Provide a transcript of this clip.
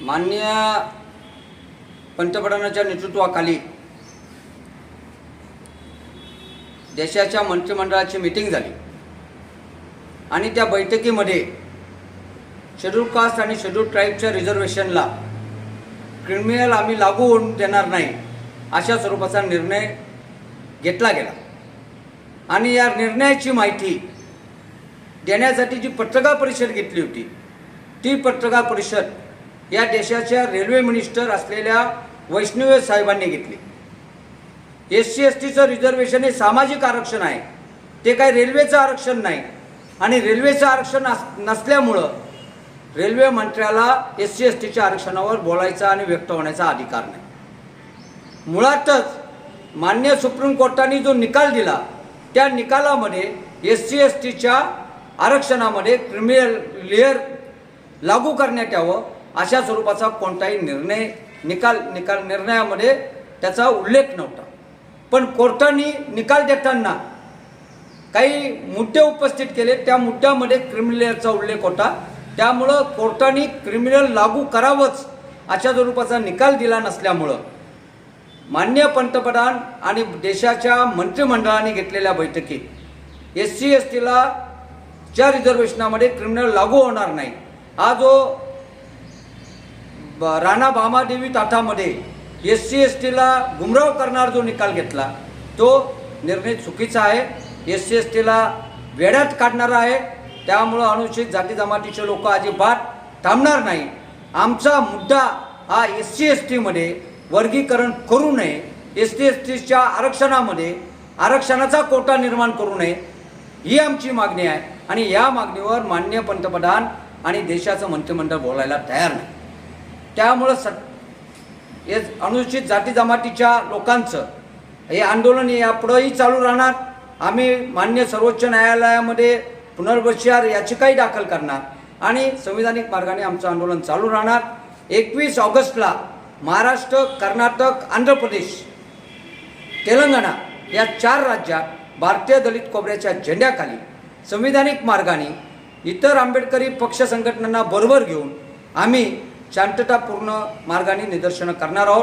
माननीय पंतप्रधानाच्या नेतृत्वाखाली देशाच्या मंत्रिमंडळाची मिटिंग झाली. आणि त्या बैठकीमध्ये शेड्यूल कास्ट आणि शेड्यूल ट्राईबच्या रिझर्वेशनला क्रिमिनल आम्ही लागू होऊन देणार नाही अशा स्वरूपाचा निर्णय घेतला गेला. आणि या निर्णयाची माहिती देण्यासाठी जी पत्रकार परिषद घेतली होती ती पत्रकार परिषद या देशाच्या रेल्वे मिनिस्टर असलेल्या वैष्णव साहेबांनी घेतली. एस सी एस टीचं रिझर्वेशन हे सामाजिक आरक्षण आहे. ते काही रेल्वेचं आरक्षण नाही. आणि रेल्वेचं आरक्षण नसल्यामुळं रेल्वे मंत्र्याला एस सी एस टीच्या आरक्षणावर बोलायचा आणि व्यक्त होण्याचा अधिकार नाही. मुळातच मान्य सुप्रीम कोर्टाने जो निकाल दिला त्या निकालामध्ये एस सी एस टीच्या आरक्षणामध्ये क्रिमिनल लेअर लागू करण्यात यावं अशा स्वरूपाचा कोणताही निर्णय निकाल निकाल निर्णयामध्ये त्याचा उल्लेख नव्हता. पण कोर्टाने निकाल देताना काही मुद्दे उपस्थित केले. त्या मुद्द्यामध्ये क्रिमिनलचा उल्लेख होता. त्यामुळं कोर्टाने क्रिमिनल लागू करावंच अशा स्वरूपाचा निकाल दिला नसल्यामुळं मान्य पंतप्रधान आणि देशाच्या मंत्रिमंडळाने घेतलेल्या बैठकीत एस सी एस टीला च्या रिझर्वेशनामध्ये क्रिमिनल लागू होणार नाही हा जो राणा भामादेवी ताठामध्ये एस सी एस टीला गुमराव करणारा जो निकाल घेतला तो निर्णय चुकीचा आहे. एस सी एस टीला वेड्यात काढणारा आहे. त्यामुळं अनुसूचित जाती जमातीचे लोक अजिबात थांबणार नाही. आमचा मुद्दा हा एस सी एस टीमध्ये वर्गीकरण करू नये. एस टी एस टीच्या आरक्षणामध्ये आरक्षणाचा कोटा निर्माण करू नये. ही आमची मागणी आहे आणि या मागणीवर मान्य पंतप्रधान आणि देशाचं मंत्रिमंडळ बोलायला तयार नाही. त्यामुळं स हे अनुसूचित जाती जमातीच्या लोकांचं हे आंदोलन यापुढंही चालू राहणार. आम्ही मान्य सर्वोच्च न्यायालयामध्ये पुनर्विचार याचिकाही दाखल करणार आणि संविधानिक मार्गाने आमचं आंदोलन चालू राहणार. एकवीस ऑगस्टला महाराष्ट्र कर्नाटक आंध्र प्रदेश तेलंगणा या चार राज्यात भारतीय दलित कोबऱ्याच्या झेंड्याखाली संविधानिक मार्गाने इतर आंबेडकरी पक्ष संघटनांना बरोबर घेऊन आम्ही शांततापूर्ण मार्गाने निदर्शनं करणार आहोत.